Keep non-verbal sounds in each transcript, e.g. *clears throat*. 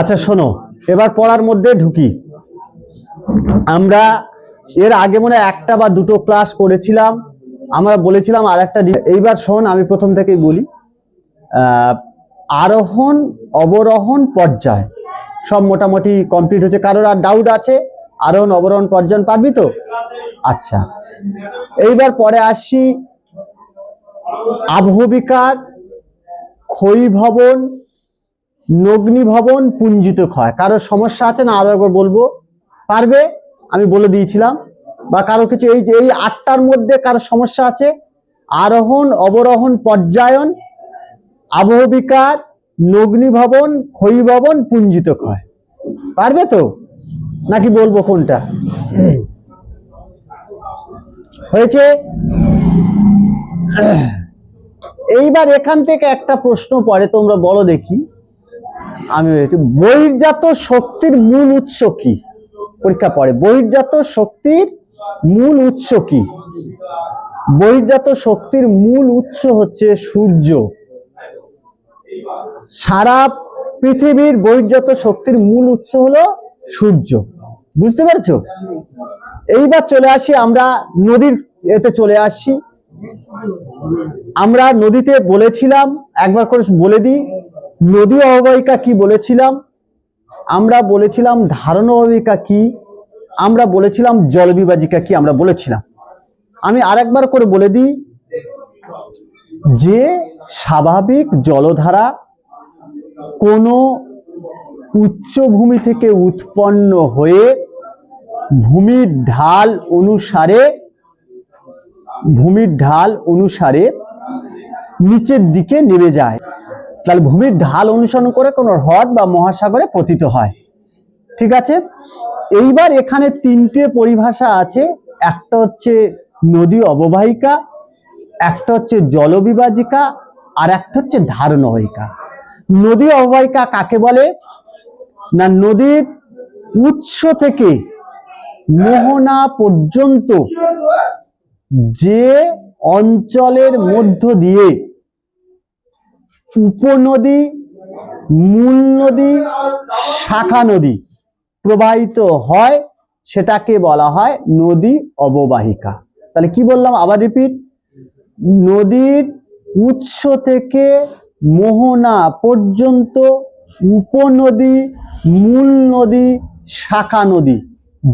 আচ্ছা শোনো, এবার পড়ার মধ্যে ঢুকি। আমরা এর আগে মনে একটা বা দুটো ক্লাস করেছিলাম। আমরা বলেছিলাম আর একটা এইবার শোন, আমি প্রথম থেকেই বলি। আরোহণ, অবরোহণ, পর্যায়। সব মোটামুটি কমপ্লিট হচ্ছে। কারোর আর ডাউট আছে? আরোহণ, অবরোহণ, পর্যায় পারবি তো? আচ্ছা। এইবার পরে আসি। আবহবিকার, ক্ষয়ীভবন নগ্নি ভবন পুঞ্জিত ক্ষয়। কারোর সমস্যা আছে না আরও একবার বলব? পারবে? আমি বলে দিয়েছিলাম। বা কারও কিছু এই যে, এই আটটার মধ্যে কারও সমস্যা আছে? আরোহণ, অবরোহণ, পর্যায়ন আবহবিকার নগ্নি ভবন ক্ষয়ী ভবন পুঞ্জিত ক্ষয়। পারবে তো? নাকি বলব কোনটা? হয়েছে? এইবার এখান থেকে একটা প্রশ্ন পড়ে তোমরা বলো দেখি। আমি বহির্জাত শক্তির মূল উৎস কি? পরীক্ষা পড়ে বহির্জাত শক্তির মূল উৎস কি? বহির্জাত শক্তির মূল উৎস হচ্ছে সূর্য। সারা পৃথিবীর বহির্জাত শক্তির মূল উৎস হলো সূর্য। বুঝতে পারছ? এইবার চলে আসি আমরা নদীর এতে চলে আসি। আমরা নদীতে বলেছিলাম, একবার করে বলে দিই নদী অববাহিকা কি বলেছিলাম? আমরা বলেছিলাম ধারণ অববাহিকা কি? আমরা বলেছিলাম জলবিভাজিকা কি? আমরা বলেছিলাম। আমি আরেকবার করে বলে দিই, যে স্বাভাবিক জলধারা কোনো উচ্চভূমি থেকে উৎপন্ন হয়ে ভূমির ঢাল অনুসারে, ভূমির ঢাল অনুসারে নিচের দিকে নেমে যায়। তাহলে ভূমির ঢাল অনুসরণ করে কোনো হ্রদ বা মহাসাগরে পতিত হয়। ঠিক আছে? এইবার এখানে তিনটে পরিভাষা আছে। একটা হচ্ছে নদী অববাহিকা, একটা হচ্ছে জলবিভাজিকা, আর একটা হচ্ছে ধারণবাহিকা। নদী অববাহিকা কাকে বলে? না, নদীর উৎস থেকে মোহনা পর্যন্ত যে অঞ্চলের মধ্য দিয়ে উপনদী মূল নদী শাখা নদী প্রবাহিত হয়, সেটাকে বলা হয় নদী অববাহিকা। তাহলে কি বললাম? আবার রিপিট নদীর উৎস থেকে মোহনা পর্যন্ত উপনদী মূল নদী শাখা নদী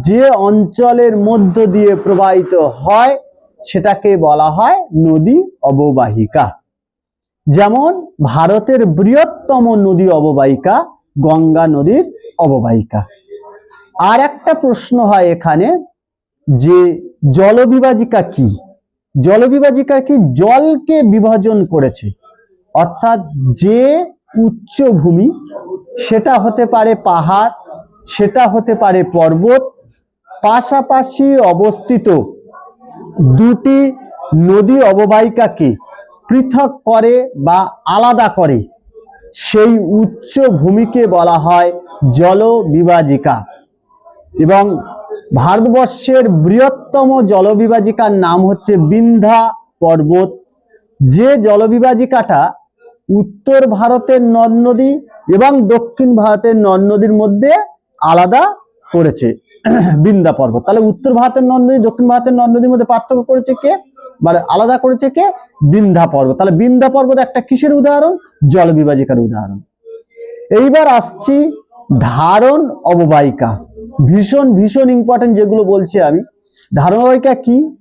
যে অঞ্চলের মধ্য দিয়ে প্রবাহিত হয়, সেটাকে বলা হয় নদী অববাহিকা। যেমন ভারতের বৃহত্তম নদী অববাহিকা, গঙ্গা নদীর অববাহিকা। আর একটা প্রশ্ন হয় এখানে যে জলবিভাজিকা কি? জলবিভাজিকা কি জলকে বিভাজন করেছে? অর্থাৎ যে উচ্চভূমি সেটা হতে পারে পাহাড়, সেটা হতে পারে পর্বত, পাশাপাশি অবস্থিত দুটি নদী অববাহিকাকে পৃথক করে বা আলাদা করে, সেই উচ্চ ভূমিকে বলা হয় জলবিভাজিকা। এবং ভারতবর্ষের বৃহত্তম জলবিভাজিকার নাম হচ্ছে বিন্ধ্যা পর্বত। যে জলবিভাজিকাটা উত্তর ভারতের নদ নদী এবং দক্ষিণ ভারতের নদ নদীর মধ্যে আলাদা করেছে বিন্দা পর্বত। তাহলে উত্তর ভারতের নদ নদী, দক্ষিণ ভারতের নদ নদীর মধ্যে পার্থক্য করেছে কে? মানে আলাদা করেছে কে? বিন্ধা পর্বত তাহলে বিন্ধা পর্বত একটা কিসের উদাহরণ? জল বিভাজিকার উদাহরণ। এইবার আসছি ধারণ অববাহিকা। ভীষণ ভীষণ ইম্পর্টেন্ট যেগুলো বলছি আমি। ধারণ অববাহিকা কি?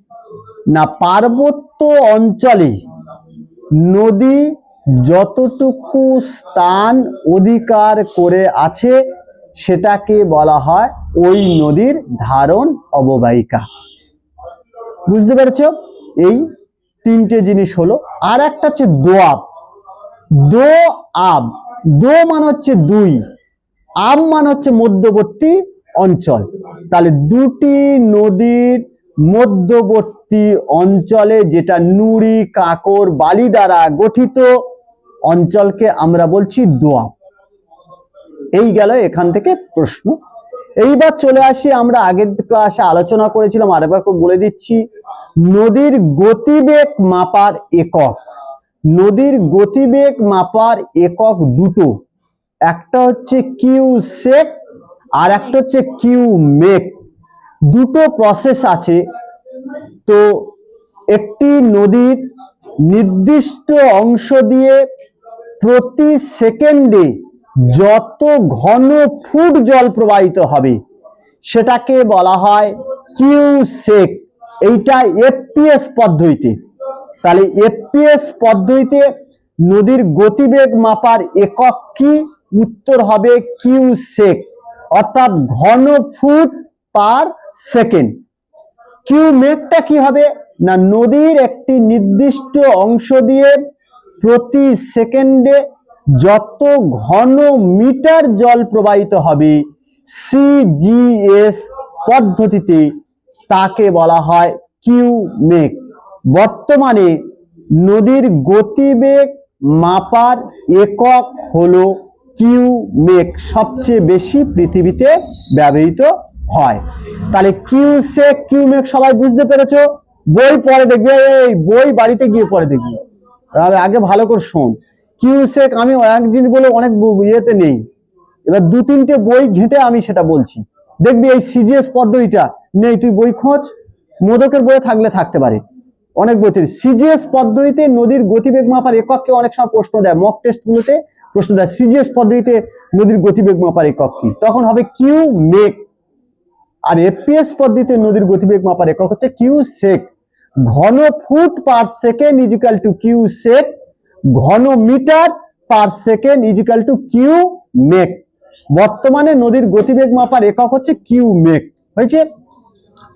না, পার্বত্য অঞ্চলে নদী যতটুকু স্থান অধিকার করে আছে, সেটাকে বলা হয় ওই নদীর ধারণ অববাহিকা। বুঝতে পেরেছ? এই তিনটে জিনিস হলো। আর একটা হচ্ছে দোয়াব। দো আব দো মানে হচ্ছে দুই। আব মানে হচ্ছে মধ্যবর্তী অঞ্চল। তাহলে দুটি নদীর মধ্যবর্তী অঞ্চলে যেটা নুড়ি, কাকর, বালি দ্বারা গঠিত অঞ্চলকে আমরা বলছি দোয়াব। এই গেল এখান থেকে প্রশ্ন। এইবার চলে আসি, আমরা আগের ক্লাসে আলোচনা করেছিলাম, আরেকবার বলে দিচ্ছি। নদীর গতিবেগ মাপার একক। নদীর গতিবেগ মাপার একক দুটো। একটা হচ্ছে কিউ সেক, আর একটা হচ্ছে কিউ মেক। দুটো প্রসেস আছে। তো একটি নদীর নির্দিষ্ট অংশ দিয়ে প্রতি সেকেন্ডে যত ঘন ফুট জল প্রবাহিত হবে, সেটাকে বলা হয় কিউ সেক এইটা এফপিএস পদ্ধতিতে। তাহলে এফপিএস পদ্ধতিতে নদীর গতিবেগ মাপার একক কি? উত্তর হবে কিউ সেক অর্থাৎ ঘন ফুট পার সেকেন্ড। কিউ মেঘটা কি হবে? না, নদীর একটি নির্দিষ্ট অংশ দিয়ে প্রতি সেকেন্ডে যত ঘন মিটার জল প্রবাহিত হবে সিজিএস পদ্ধতিতে তাকে বলা হয় কিউ মেঘ বর্তমানে নদীর গতিবেগ মাপার একক হলো কিউ মেক সবচেয়ে বেশি পৃথিবীতে ব্যবহৃত হয়। তাহলে কিউ সেক কিউ মেক সবাই বুঝতে পেরেছ? বই পরে দেখবে, এই বই বাড়িতে গিয়ে পরে দেখবি। আগে ভালো করে শোন। কিউ সেক আমি একদিন বলে অনেক ইয়েতে নেই। এবার দু তিনটে বই ঘেঁটে আমি সেটা বলছি। দেখবি এই সিজিএস পদ্ধতিটা নেই, তুই বই খোঁজ, মোদকের বইয়ে থাকলে থাকতে পারে। অনেক বইতে সিজিএস পদ্ধতিতে নদীর গতিবেগ মাপার একককে অনেক সময় প্রশ্ন দেয়। মক টেস্ট গুলোতে প্রশ্ন দেয় সিজিএস পদ্ধতিতে নদীর গতিবেগ মাপার একক কি? তখন হবে কিউ মেক আর এফপিএস পদ্ধতিতে নদীর গতিবেগ মাপার একক হচ্ছে কিউ সেক ঘন foot per second equal to cusec ঘন metre per second equal to cumec বর্তমানে নদীর গতিবেগ মাপার একক হচ্ছে কিউ মেক হয়েছে?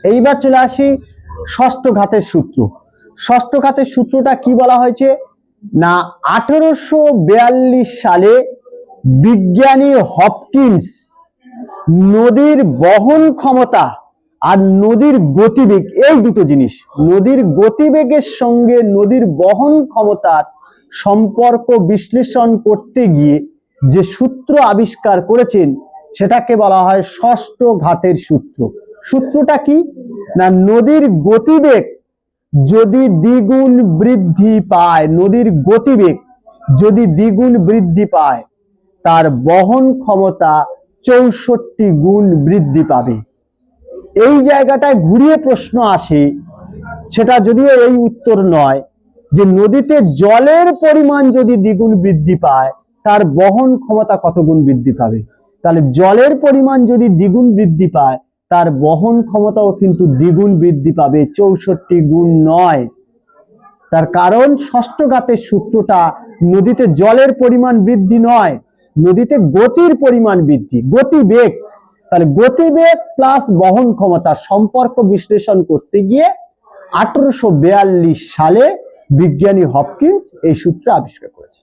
এইবার চলে আসি ষষ্ঠ ঘাতের সূত্র। ষষ্ঠ ঘাতের সূত্রটা কি বলা হয়েছে? না, আঠারোশো সালে বিজ্ঞানী হপকিন্স নদীর বহন ক্ষমতা আর নদীর গতিবেগ, এই দুটো জিনিস। নদীর গতিবেগের সঙ্গে নদীর বহন ক্ষমতার সম্পর্ক বিশ্লেষণ করতে গিয়ে যে সূত্র আবিষ্কার করেছেন, সেটাকে বলা হয় ষষ্ঠ ঘাতের সূত্র। সূত্রটা কি? না, নদীর গতিবেগ যদি দ্বিগুণ বৃদ্ধি পায়, নদীর গতিবেগ যদি দ্বিগুণ বৃদ্ধি পায়, তার বহন ক্ষমতা চৌষট্টি গুণ বৃদ্ধি পাবে। এই জায়গাটায় ঘুরিয়ে প্রশ্ন আসে, সেটা যদিও এই উত্তর নয় যে নদীতে জলের পরিমাণ যদি দ্বিগুণ বৃদ্ধি পায়, তার বহন ক্ষমতা কত গুণ বৃদ্ধি পাবে? তাহলে জলের পরিমাণ যদি দ্বিগুণ বৃদ্ধি পায়, তার বহন ক্ষমতাও কিন্তু দ্বিগুণ বৃদ্ধি পাবে, চৌষট্টি গুণ নয়। তার কারণ ষষ্ঠ ঘাতের সূত্রটা, নদীতে জলের পরিমাণ বৃদ্ধি নয়, নদীতে গতির পরিমাণ বৃদ্ধি, গতিবেগ। তাহলে গতিবেগ প্লাস বহন ক্ষমতা সম্পর্ক বিশ্লেষণ করতে গিয়ে আঠারোশো বিয়াল্লিশ সালে বিজ্ঞানী হপকিন্স এই সূত্র আবিষ্কার করেছে।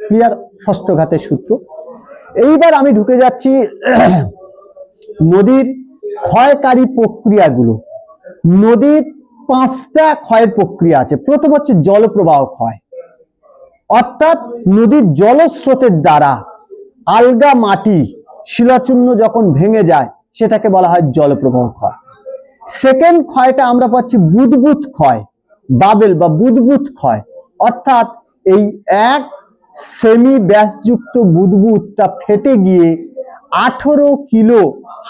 ক্লিয়ার? ষষ্ঠ ঘাতের সূত্র। এইবার আমি ঢুকে যাচ্ছি *clears throat* নদীর ক্ষয়কারী প্রক্রিয়াগুলো। নদীর পাঁচটা ক্ষয়ের প্রক্রিয়া আছে। প্রথম হচ্ছে জলপ্রবাহ ক্ষয়। অর্থাৎ নদীর জলস্রোতের দ্বারা আলগা মাটি, শিলাচূর্ণ যখন ভেঙে যায়, সেটাকে বলা হয় জলপ্রবাহ ক্ষয়। সেকেন্ড ক্ষয়টা আমরা পাচ্ছি বুদবুদ ক্ষয়। বাবেল বা বুদবুদ ক্ষয়। অর্থাৎ এই এক সেমি ব্যাসযুক্ত বুদবুদটা ফেটে গিয়ে আঠেরো কিলো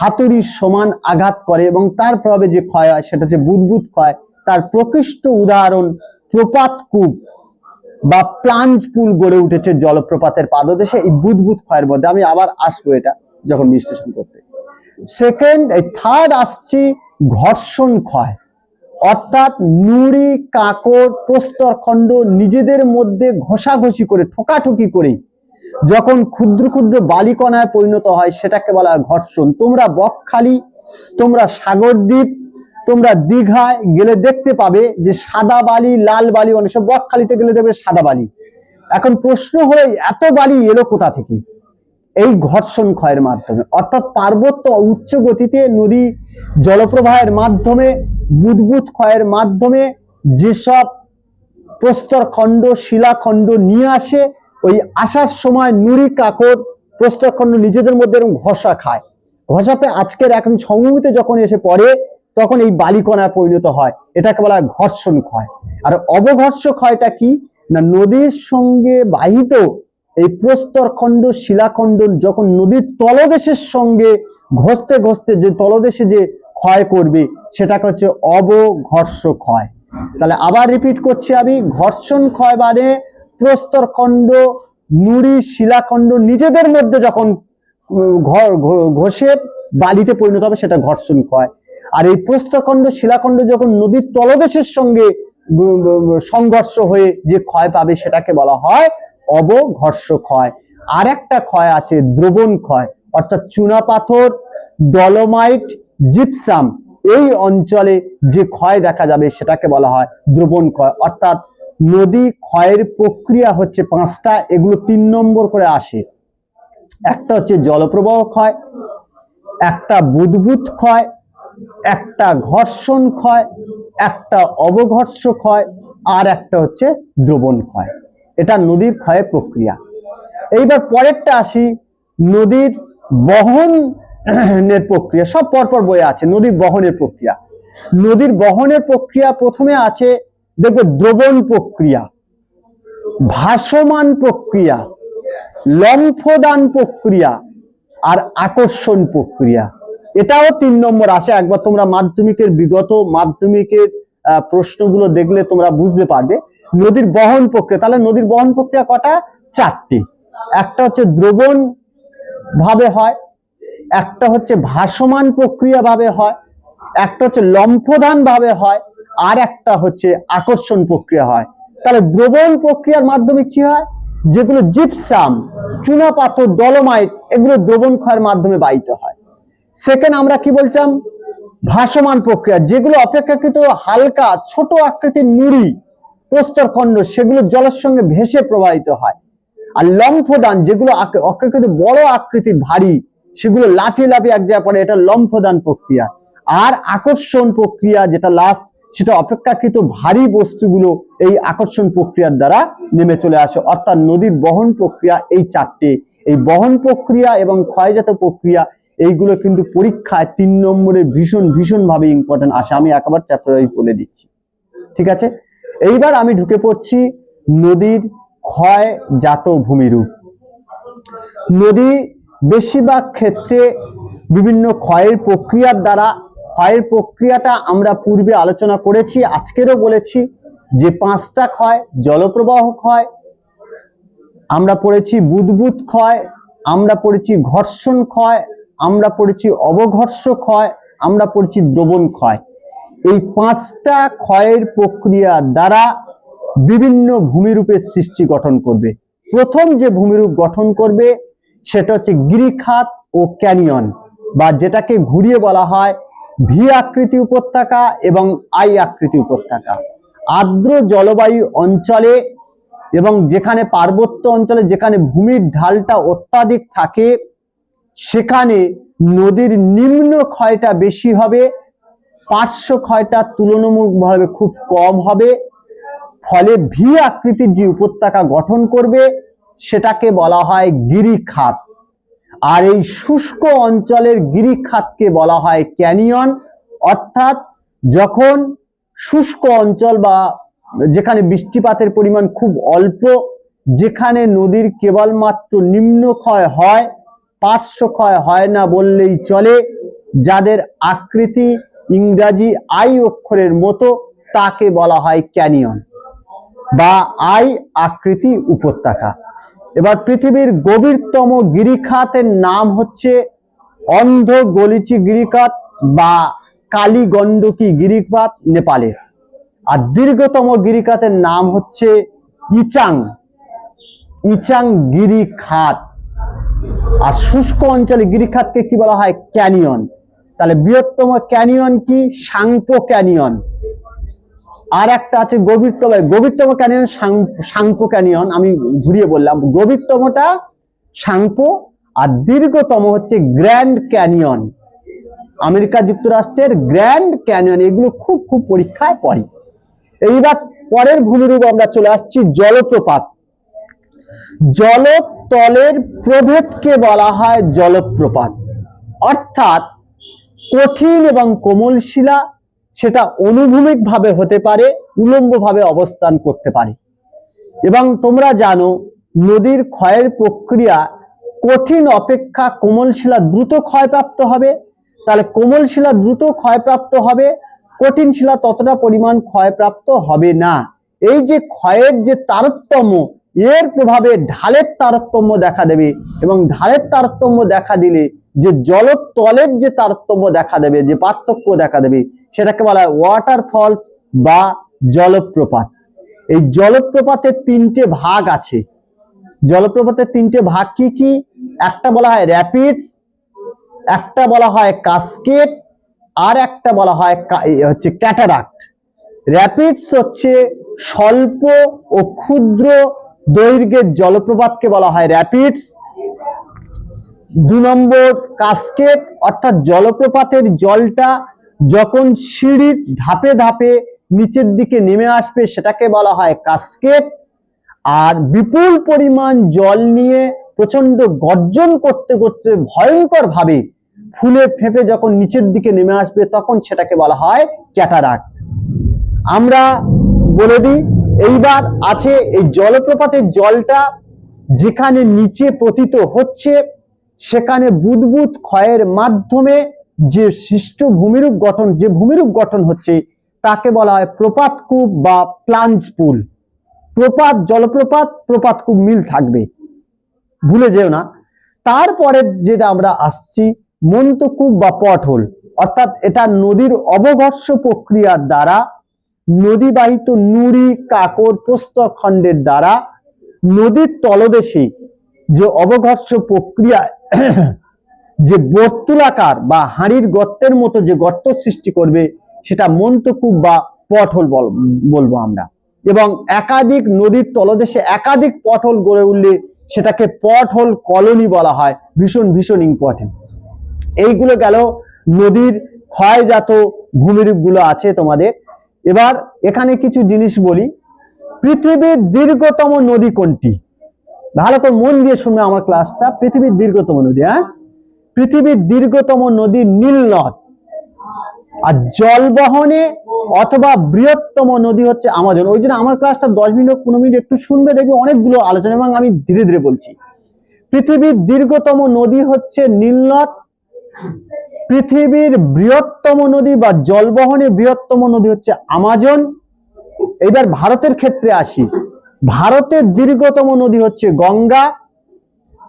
হাতুড়ির সমান আঘাত করে এবং তার প্রভাবে যে ক্ষয় হয় সেটা হচ্ছে বুদবুদ ক্ষয়। তার প্রকৃষ্ট উদাহরণ প্রপাত কূপ বা প্লাঞ্জ পুল গড়ে উঠেছে জলপ্রপাতের পাদদেশে। এই বুদবুদ ক্ষয়ের মধ্যে আমি আবার আসব এটা যখন বিশ্লেষণ করতে। সেকেন্ড এই থার্ড আসছি ঘর্ষণ ক্ষয়। অর্থাৎ নুড়ি, কাকড় প্রস্তরখণ্ড নিজেদের মধ্যে ঘষাঘষি করে, ঠোকাঠুকি করে যখন ক্ষুদ্র ক্ষুদ্র বালিকণায় পরিণত হয়, সেটাকে বলা হয় ঘর্ষণ। তোমরা বকখালি, তোমরা সাগরদ্বীপ, তোমরা দীঘায় গেলে দেখতে পাবে যে সাদা বালি, লাল বালি, অনেক সব বকখালিতে গেলে দেখবে সাদা বালি। এখন প্রশ্ন এই এত বালি এলো কোথা থেকে? এই ঘর্ষণ ক্ষয়ের মাধ্যমে। অর্থাৎ পার্বত্য উচ্চ গতিতে নদী জলপ্রবাহের মাধ্যমে, বুদবুদ ক্ষয়ের মাধ্যমে যেসব প্রস্তরখণ্ড শিলাখণ্ড নিয়ে আসে, ওই আসার সময় নুড়ি কাকড় প্রস্তরখণ্ড নিজেদের মধ্যে এরকম ঘষা খায়। ঘষা পেয়ে আজকের এখন সমভূমিতে যখন এসে পড়ে, তখন এই বালিকণায় পরিণত হয়। এটাকে বলা হয় ঘর্ষণ ক্ষয়। আর অবঘর্ষ ক্ষয়টা কি? না নদীর সঙ্গে বাহিত এই প্রস্তরখণ্ড শিলাখণ্ড যখন নদীর তলদেশের সঙ্গে ঘষতে ঘষতে যে তলদেশে যে ক্ষয় করবে, সেটাকে হচ্ছে অবঘর্ষ ক্ষয়। তাহলে আবার রিপিট করছি আমি, ঘর্ষণ ক্ষয় মানে প্রস্তরখণ্ড নুড়ি, শিলাখণ্ড নিজেদের মধ্যে যখন ঘষে বালিতে পরিণত হবে, সেটা ঘর্ষণ ক্ষয়। আর এই প্রস্তরখণ্ড শিলাখণ্ড যখন নদীর তলদেশের সঙ্গে সংঘর্ষ হয়ে যে ক্ষয় পাবে, সেটাকে বলা হয় অবঘর্ষ ক্ষয় আর একটা ক্ষয় আছে, দ্রবণ ক্ষয়, অর্থাৎ চুনা পাথর ডলোমাইট, জিপসাম। এই অঞ্চলে যে ক্ষয় দেখা যাবে সেটাকে বলা হয় দ্রবণ ক্ষয়। অর্থাৎ নদী ক্ষয়ের প্রক্রিয়া হচ্ছে পাঁচটা, এগুলো তিন নম্বর করে আসে। একটা হচ্ছে জলপ্রবাহ ক্ষয়, একটা বুদবুদ ক্ষয়, একটা ঘর্ষণ ক্ষয়, একটা অবঘর্ষ ক্ষয়, আর একটা হচ্ছে দ্রবণ ক্ষয়। এটা নদীর ক্ষয়ের প্রক্রিয়া। এইবার পরেরটা আসি, নদীর বহনের প্রক্রিয়া। সব পরপর বয়ে আছে, নদীর বহনের প্রক্রিয়া। নদীর বহনের প্রক্রিয়া প্রথমে আছে, দেখবে দ্রবণ প্রক্রিয়া, ভাসমান প্রক্রিয়া, লম্ফদান প্রক্রিয়া আর আকর্ষণ প্রক্রিয়া। এটাও তিন নম্বর আসে। একবার তোমরা মাধ্যমিকের বিগত মাধ্যমিকের প্রশ্নগুলো দেখলে তোমরা বুঝতে পারবে। নদীর বহন প্রক্রিয়া, তাহলে নদীর বহন প্রক্রিয়া কটা? চারটি। একটা হচ্ছে দ্রবণ ভাবে হয়, একটা হচ্ছে ভাসমান প্রক্রিয়া ভাবে হয়, একটা হচ্ছে লম্ফদান ভাবে হয়, আর একটা হচ্ছে আকর্ষণ প্রক্রিয়া হয়। তাহলে দ্রবণ প্রক্রিয়ার মাধ্যমে কি হয়? যেগুলো জিপসাম চুনা পাথর ডলোমাইট এগুলো দ্রবণ ক্ষয়ের মাধ্যমে বাহিত হয়। সেকেন্ড আমরা কি বলতাম? ভাসমান প্রক্রিয়া, যেগুলো অপেক্ষাকৃত হালকা, ছোট আকৃতির নুড়ি প্রস্তরখণ্ড সেগুলো জলের সঙ্গে ভেসে প্রবাহিত হয়। আর লম্ফদান, যেগুলো অপেক্ষাকৃত বড় আকৃতির ভারী, সেগুলো লাফিয়ে লাফিয়ে এক জায়গায় পড়ে, এটা লম্ফদান প্রক্রিয়া। আর আকর্ষণ প্রক্রিয়া যেটা লাস্ট সেটা অপেক্ষাকৃত ভারী বস্তুগুলো এই আকর্ষণ প্রক্রিয়ার দ্বারা নেমে চলে আসে। অর্থাৎ নদীর বহন প্রক্রিয়া, এই চারটে। এই বহন প্রক্রিয়া এবং ক্ষয়জাত প্রক্রিয়া, এইগুলো কিন্তু পরীক্ষায় তিন নম্বরে ভীষণ ভীষণ ভাবে ইম্পর্টেন্ট আসে। আমি একবার চ্যাপ্টার বলে দিচ্ছি। ঠিক আছে? এইবার আমি ঢুকে পড়ছি নদীর ক্ষয় জাত ভূমিরূপ। নদী বেশিরভাগ ক্ষেত্রে বিভিন্ন ক্ষয়ের প্রক্রিয়ার দ্বারা, ক্ষয়ের প্রক্রিয়াটা আমরা পূর্বে আলোচনা করেছি, আজকেরও বলেছি যে পাঁচটা ক্ষয়, জলপ্রবাহ ক্ষয়, আমরা পড়েছি বুদবুদ ক্ষয়, আমরা পড়েছি ঘর্ষণ ক্ষয়, আমরা পড়েছি অবঘর্ষ ক্ষয়, আমরা পড়েছি দ্রবণ ক্ষয়। এই পাঁচটা ক্ষয়ের প্রক্রিয়া দ্বারা বিভিন্ন ভূমিরূপের সৃষ্টি গঠন করবে। প্রথম যে ভূমিরূপ গঠন করবে, সেটা হচ্ছে গিরিখাত ও ক্যানিয়ন, বা যেটাকে ঘুরিয়ে বলা হয় ভি আকৃতি উপত্যকা এবং আই আকৃতি উপত্যকা। আর্দ্র জলবায়ু অঞ্চলে এবং যেখানে পার্বত্য অঞ্চলে যেখানে ভূমির ঢালটা অত্যাধিক থাকে, সেখানে নদীর নিম্ন ক্ষয়টা বেশি হবে পার্শ্ব ক্ষয়টা তুলনামূলকভাবে খুব কম হবে। ফলে ভি আকৃতির যে উপত্যকা গঠন করবে, সেটাকে বলা হয় গিরিখাত। আর এই শুষ্ক অঞ্চলের গিরিখাতকে বলা হয় ক্যানিয়ন। অর্থাৎ যখন শুষ্ক অঞ্চল বা যেখানে বৃষ্টিপাতের পরিমাণ খুব অল্প, যেখানে নদীর কেবলমাত্র নিম্ন ক্ষয় হয় পার্শ্ব ক্ষয় হয় না বললেই চলে, যাদের আকৃতি ইংরাজি আই অক্ষরের মতো তাকে বলা হয় ক্যানিয়ন বা আই আকৃতি উপত্যকা। এবার পৃথিবীর গভীরতম গিরিখাতের নাম হচ্ছে অন্ধ গলিচি গিরিখাত বা কালী গণ্ডকী গিরিখাত নেপালের। আর দীর্ঘতম গিরিখাতের নাম হচ্ছে ইচাং। ইচাং গিরিখাত। আর শুষ্ক অঞ্চলে গিরিখাতকে কি বলা হয়? ক্যানিয়ন। তাহলে বৃহত্তম ক্যানিয়ন কি? সাংপো ক্যানিয়ন। আর একটা আছে গভীরতম গভীরতম ক্যানিয়ন সাংপো ক্যানিয়ন, আমি ঘুরিয়ে বললাম। গভীরতমটা সাংপো, আর দীর্ঘতম হচ্ছে গ্র্যান্ড ক্যানিয়ন। আমেরিকা যুক্তরাষ্ট্রের গ্র্যান্ড ক্যানিয়ন, এগুলো খুব খুব পরীক্ষায় পড়ে। এইবার পরের ভূমিরূপ আমরা চলে আসছি জলপ্রপাত। জলতলের প্রভেদকে বলা হয় জলপ্রপাত। অর্থাৎ কঠিন এবং কোমল শিলা সেটা অনুভূমিক ভাবে হতে পারে উলম্ব ভাবে অবস্থান করতে পারে। এবং তোমরা জানো, নদীর ক্ষয়ের প্রক্রিয়া কঠিন অপেক্ষা কোমল শিলা দ্রুত ক্ষয়প্রাপ্ত হবে। তাহলে কোমল শিলা দ্রুত ক্ষয়প্রাপ্ত হবে, কঠিন শিলা ততটা পরিমাণ ক্ষয়প্রাপ্ত হবে না। এই যে ক্ষয়ের যে তারতম্য, এর প্রভাবে ঢালের তারতম্য দেখা দেবে এবং ঢালের তারতম্য দেখা দিলে যে জলতলের যে তারতম্য দেখা দেবে, যে পার্থক্য দেখা দেবে, সেটাকে বলা হয় ওয়াটারফলস বা জলপ্রপাত। এই জলপ্রপাতের তিনটে ভাগ আছে। জলপ্রপাতের তিনটে ভাগ কি কি? একটা বলা হয় র্যাপিডস একটা বলা হয় কাস্কেট আর একটা বলা হয় হচ্ছে ক্যাটারাক্ট র্যাপিডস হচ্ছে স্বল্প ও ক্ষুদ্র দৈর্ঘ্যের জলপ্রপাতকে বলা হয় র্যাপিডস দু নম্বর কাস্কেট অর্থাৎ জলপ্রপাতের জলটা যখন সিঁড়ির ধাপে ধাপে নিচের দিকে নেমে আসবে, সেটাকে বলা হয় কাস্কেট আর বিপুল পরিমাণ জল নিয়ে প্রচণ্ড গর্জন করতে করতে ভয়ঙ্কর ভাবে ফুলে ফেঁপে যখন নিচের দিকে নেমে আসবে, তখন সেটাকে বলা হয় ক্যাটারাক্ট। আমরা বলে দিই, এইবার আছে এই জলপ্রপাতের জলটা যেখানে নিচে পতিত হচ্ছে সেখানে বুদবুদ ক্ষয়ের মাধ্যমে যে সৃষ্ট ভূমিরূপ গঠন, যে ভূমিরূপ গঠন হচ্ছে, তাকে বলা হয় প্রপাত কূপ বা প্লাঞ্জ পুল। প্রপাত জলপ্রপাত, প্রপাত কূপ মিল থাকবে। ভুলে যেও না। তারপরে যেটা আমরা আসছি মন্তকূপ বা পটহোল অর্থাৎ এটা নদীর অবঘর্ষ প্রক্রিয়ার দ্বারা, নদীবাহিত নুড়ি, কাকর, প্রস্তরখণ্ডের দ্বারা, নদীর তলদেশে যে অবঘর্ষ প্রক্রিয়া যে বর্তুলাকার বা হাঁড়ির গর্তের মতো যে গর্ত সৃষ্টি করবে, সেটা মন্তকূপ বা পটহোল বল- বলব আমরা। এবং একাধিক নদীর তলদেশে একাধিক পটহোল গড়ে উঠলে সেটাকে পটহোল কলোনি বলা হয়, ভীষণ ভীষণ ইম্পর্টেন্ট এইগুলো গেল নদীর ক্ষয়জাত ভূমিরূপগুলো আছে তোমাদের। এবার এখানে কিছু জিনিস বলি। পৃথিবীর দীর্ঘতম নদী কোনটি? ভালো করে মন দিয়ে শুনবে আমার ক্লাসটা। পৃথিবীর দীর্ঘতম নদী হ্যাঁ? পৃথিবীর দীর্ঘতম নদী নীল নদ আর জল বহনে অথবা বৃহত্তম নদী হচ্ছে আমাজন। ওই জন্য আমার ক্লাসটা দশ মিনিট পনেরো মিনিট একটু শুনবে, দেখবে অনেকগুলো আলোচনা এবং আমি ধীরে ধীরে বলছি। পৃথিবীর দীর্ঘতম নদী হচ্ছে নীলনদ। পৃথিবীর বৃহত্তম নদী বা জলবহনে বৃহত্তম নদী হচ্ছে আমাজন। এবার ভারতের ক্ষেত্রে আসি। ভারতের দীর্ঘতম নদী হচ্ছে গঙ্গা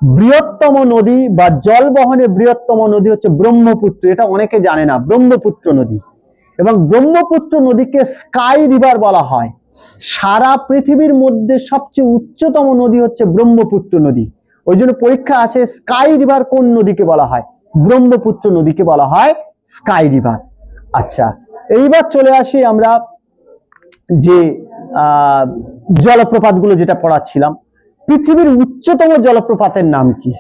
বৃহত্তম নদী বা জল বহনে বৃহত্তম নদী হচ্ছে ব্রহ্মপুত্র। এটা অনেকে জানে না ব্রহ্মপুত্র নদী। এবং ব্রহ্মপুত্র নদীকে স্কাই রিভার বলা হয়। সারা পৃথিবীর মধ্যে সবচেয়ে উচ্চতম নদী হচ্ছে ব্রহ্মপুত্র নদী। ওই জন্য পরীক্ষা আছে স্কাই রিভার কোন নদীকে বলা হয়? ব্রহ্মপুত্র নদীকে বলা হয় স্কাই রিভার। আচ্ছা এইবার চলে আসি আমরা যে আহ, জলপ্রপাতগুলো যেটা পড়াচ্ছিলাম, পৃথিবীর উচ্চতম জলপ্রপাতের নাম কি?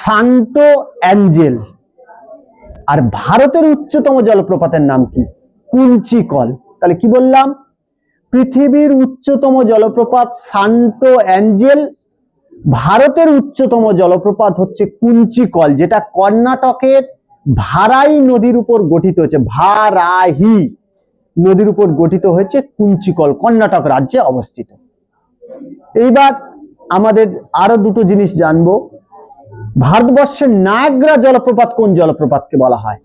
সান্টো অ্যাঞ্জেল। আর ভারতের উচ্চতম জলপ্রপাতের নাম কি? কুঞ্চিকল। তাহলে কি বললাম? পৃথিবীর উচ্চতম জলপ্রপাত সান্টো অ্যাঞ্জেল, ভারতের উচ্চতম জলপ্রপাত হচ্ছে কুঞ্চিকল, যেটা কর্ণাটকের ভারাই নদীর উপর গঠিত হচ্ছে ভারাহি নদীর উপর গঠিত হয়েছে কুঞ্চিকল কর্ণাটক রাজ্যে অবস্থিত। এইবার আমাদের আরও দুটো জিনিস জানব। ভারতবর্ষের নাগরা জলপ্রপাত কোন জলপ্রপাতকে বলা হয়?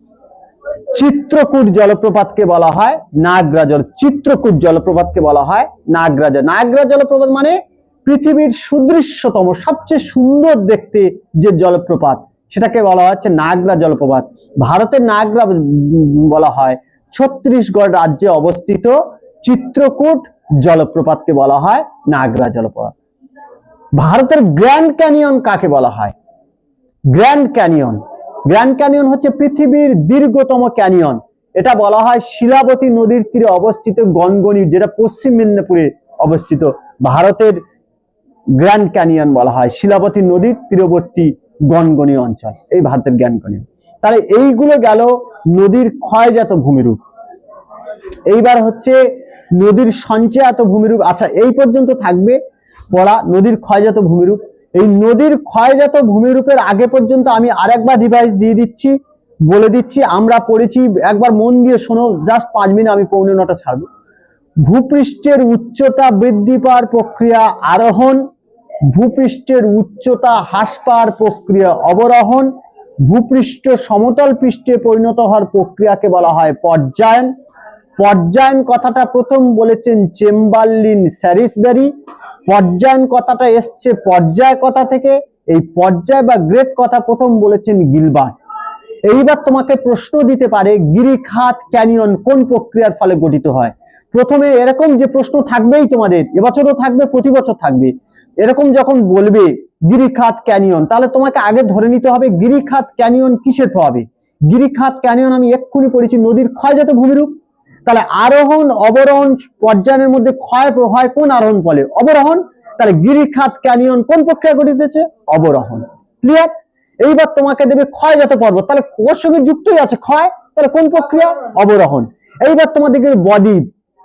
চিত্রকূট জলপ্রপাতকে বলা হয়, নাগরা জল, চিত্রকূট জলপ্রপাতকে বলা হয়, নাগরা জল। নাগরা জলপ্রপাত মানে পৃথিবীর সুদৃশ্যতম, সবচেয়ে সুন্দর দেখতে যে জলপ্রপাত, সেটাকে বলা হচ্ছে নাগরা জলপ্রপাত। ভারতের নাগরা বলা হয় ছত্তিশগড় রাজ্যে অবস্থিত চিত্রকূট জলপ্রপাতকে বলা হয় নাগরা জলপ্রপাত। ভারতের গ্র্যান্ড ক্যানিয়ন কাকে বলা হয়? Grand canyon. গ্র্যান্ড ক্যানিয়ন হচ্ছে পৃথিবীর দীর্ঘতম ক্যানিয়ন। এটা বলা হয় শিলাবতী নদীর তীরে অবস্থিত গনগনি, যেটা পশ্চিম মেদিনীপুরে অবস্থিত। ভারতের গ্র্যান্ড ক্যানিয়ন বলা হয় শিলাবতী নদীর তীরবর্তী গনগনি অঞ্চল। এই ভারতের গ্র্যান্ড ক্যানিয়ন। তাহলে এইগুলো গেল নদীর ক্ষয়জাত ভূমিরূপ। এইবার হচ্ছে নদীর সঞ্চয়াত ভূমিরূপ আচ্ছা এই পর্যন্ত থাকবে পড়া নদীর ক্ষয়জাত ভূমিরূপ। এই নদীর ক্ষয়জাত ভূমিরূপের আগে পর্যন্ত আমি আরেকবার রিভাইজ দিয়ে দিচ্ছি, বলে দিচ্ছি, আমরা পড়েছি, একবার মন দিয়ে শোনো জাস্ট পাঁচ মিনিট, আমি পৌনে নটা ছাড়বো। ভূপৃষ্ঠের উচ্চতা বৃদ্ধি পাওয়ার প্রক্রিয়া আরোহণ, ভূপৃষ্ঠের উচ্চতা হ্রাস পাওয়ার প্রক্রিয়া অবরোহণ ভূপৃষ্ঠ সমতল পৃষ্ঠে পরিণত হওয়ার প্রক্রিয়াকে বলা হয় পর্যায়ন। পর্যায়ন কথাটা প্রথম বলেছেন চেম্বারলিন স্যারিসবেরি। পর্যায়ন কথাটা এসছে পর্যায় কথা থেকে। এই পর্যায় বা গ্রেড কথা প্রথম বলেছেন গিলবার এইবার তোমাকে প্রশ্ন দিতে পারে, গিরিখাত ক্যানিয়ন কোন প্রক্রিয়ার ফলে গঠিত হয়? প্রথমে এরকম যে প্রশ্ন থাকবেই তোমাদের, এবছরও থাকবে প্রতি বছর থাকবে। এরকম যখন বলবে গিরিখাত ক্যানিয়ন। তাহলে তোমাকে আগে ধরে নিতে হবে গিরিখাত ক্যানিয়ন কিসের প্রভাবে? গিরিখাত ক্যানিয়ন আমি এক্ষুনি পড়েছি নদীর ক্ষয়জাত ভূমিরূপ। তাহলে আরোহণ, অবরোহণ পর্যায়ের মধ্যে ক্ষয় হয় কোন আরোহণ ফলে অবরোহণ। তাহলে গিরিখাত ক্যানিয়ন কোন প্রক্রিয়া ঘটিতেছে অবরোহণ। ক্লিয়ার এইবার তোমাকে দেবে ক্ষয়জাত পর্বত। তাহলে ওর সঙ্গে যুক্তই আছে ক্ষয়, তাহলে কোন প্রক্রিয়া? অবরোহণ। এইবার তোমাদেরকে বদ্বীপ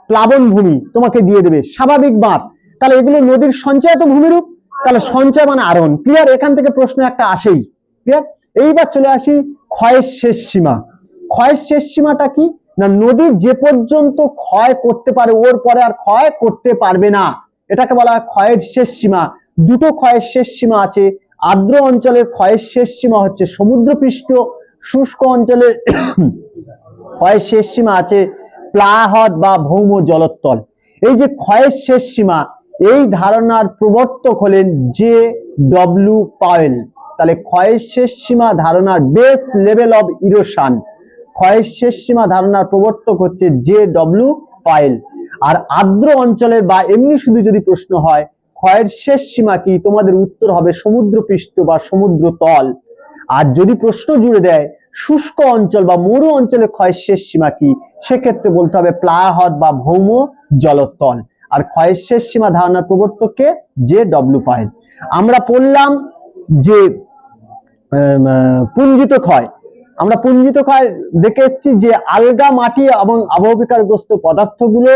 প্লাবন ভূমি তোমাকে দিয়ে দেবে স্বাভাবিক বাঁধ। তাহলে এগুলো নদীর সঞ্চয়িত ভূমিরূপ। তাহলে সঞ্চয় মানে আরোহণ। ক্লিয়ার এখান থেকে প্রশ্ন একটা আসেই। ক্লিয়ার এইবার চলে আসি ক্ষয়ের শেষ সীমা। ক্ষয়ের শেষ সীমাটা কি? না নদী যে পর্যন্ত ক্ষয় করতে পারে, ওর পরে আর ক্ষয় করতে পারবে না। এটাকে বলা হয় ক্ষয়ের শেষ সীমা। দুটো ক্ষয়ের শেষ সীমা আছে। আর্দ্র অঞ্চলের ক্ষয়ের শেষ সীমা হচ্ছে সমুদ্রপৃষ্ঠ। শুষ্ক অঞ্চলের *coughs* ক্ষয়ের শেষ সীমা আছে প্লাহদ বা ভৌম জলোত্তল। এই যে ক্ষয়ের শেষ সীমা এই ধারণার প্রবর্তক হলেন জে ডব্লিউ পাওয়েল তাহলে ক্ষয়ের শেষ সীমা ধারণার বেস লেভেল অফ ইরোশান। ক্ষয়ের শেষ সীমা ধারণার প্রবর্তক হচ্ছে জে ডব্লিউ পাইল আর আর্দ্র অঞ্চলের বা এমনি শুধু যদি প্রশ্ন হয়, ক্ষয়ের শেষ সীমা কি? তোমাদের উত্তর হবে সমুদ্র পৃষ্ঠ বা সমুদ্র তল আর যদি প্রশ্ন জুড়ে দেয়, শুষ্ক অঞ্চল বা মরু অঞ্চলের ক্ষয়ের শেষ সীমা কি? সেক্ষেত্রে বলতে হবে প্লাহদ বা ভৌম জলতল। আর ক্ষয়ের শেষ সীমা ধারণার প্রবর্তককে জে ডব্লিউ পাইল আমরা পড়লাম যে পুঞ্জিত ক্ষয়। আমরা পুঞ্জিত ক্ষয় দেখে এসেছি যে আলগা মাটি এবং আবহবিকারগ্রস্ত পদার্থগুলো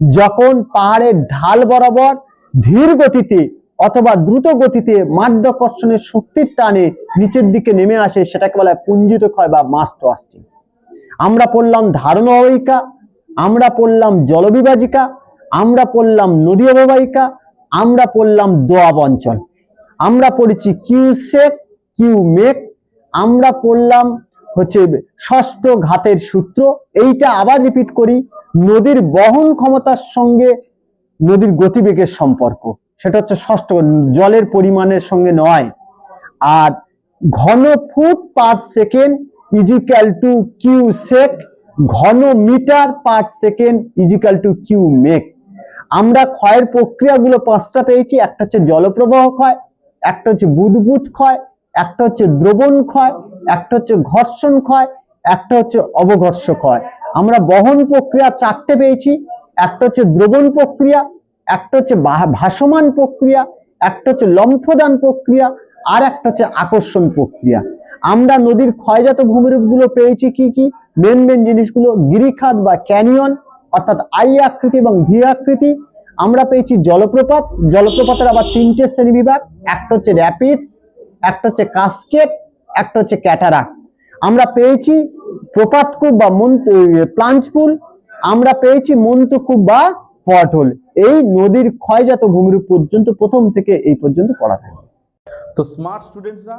যখন পাহাড়ের ঢাল বরাবর ধীর গতিতে অথবা দ্রুত গতিতে মাধ্যাকর্ষণের শক্তির টানে নিচের দিকে নেমে আসে, সেটাকে বলা হয় পুঞ্জিত ক্ষয় বা মাস্ট ওয়াস্টিং। আমরা পড়লাম ধারণ অববাহিকা আমরা পড়লাম জলবিভাজিকা আমরা পড়লাম নদী অববাহিকা, আমরা পড়লাম দোয়াব অঞ্চল। আমরা পড়েছি কিউ সেক কিউ মেক আমরা পড়লাম হচ্ছে ষষ্ঠ ঘাতের সূত্র। এইটা আবার রিপিট করি, নদীর বহন ক্ষমতার সঙ্গে নদীর গতিবেগের সম্পর্ক। সেটা হচ্ছে ষষ্ঠ, জলের পরিমাণের সঙ্গে নয়। আর ঘন foot per second equal to cusec ঘন metre per second equal to cumec আমরা ক্ষয়ের প্রক্রিয়াগুলো পাঁচটা পেয়েছি, একটা হচ্ছে জলপ্রবাহ ক্ষয়, একটা হচ্ছে বুদবুদ ক্ষয়, একটা হচ্ছে দ্রবণ ক্ষয়, একটা হচ্ছে ঘর্ষণ ক্ষয়, একটা হচ্ছে অবঘর্ষ ক্ষয়। আমরা বহন প্রক্রিয়া চারটে পেয়েছি, একটা হচ্ছে দ্রবণ প্রক্রিয়া, একটা হচ্ছে ভাসমান প্রক্রিয়া, একটা হচ্ছে লম্ফদান প্রক্রিয়া, আর একটা হচ্ছে আকর্ষণ প্রক্রিয়া। আমরা নদীর ক্ষয়জাত ভূমিরূপগুলো পেয়েছি কি কি? মেন মেন জিনিসগুলো, গিরিখাত বা ক্যানিয়ন অর্থাৎ আই আকৃতি এবং ভি আকৃতি, আমরা পেয়েছি জলপ্রপাত। জলপ্রপাতের আবার তিনটে শ্রেণি বিভাগ, একটা হচ্ছে র্যাপিডস একটা হচ্ছে কাস্কেট একটা হচ্ছে ক্যাটারাক আমরা পেয়েছি প্রপাতকূপ বা প্লাঞ্চ পুল আমরা পেয়েছি মন্তকূপ বা পটহোল এই নদীর ক্ষয়জাত ভূমিরূপ পর্যন্ত, প্রথম থেকে এই পর্যন্ত পড়া থাকে। তো স্মার্ট স্টুডেন্টসরা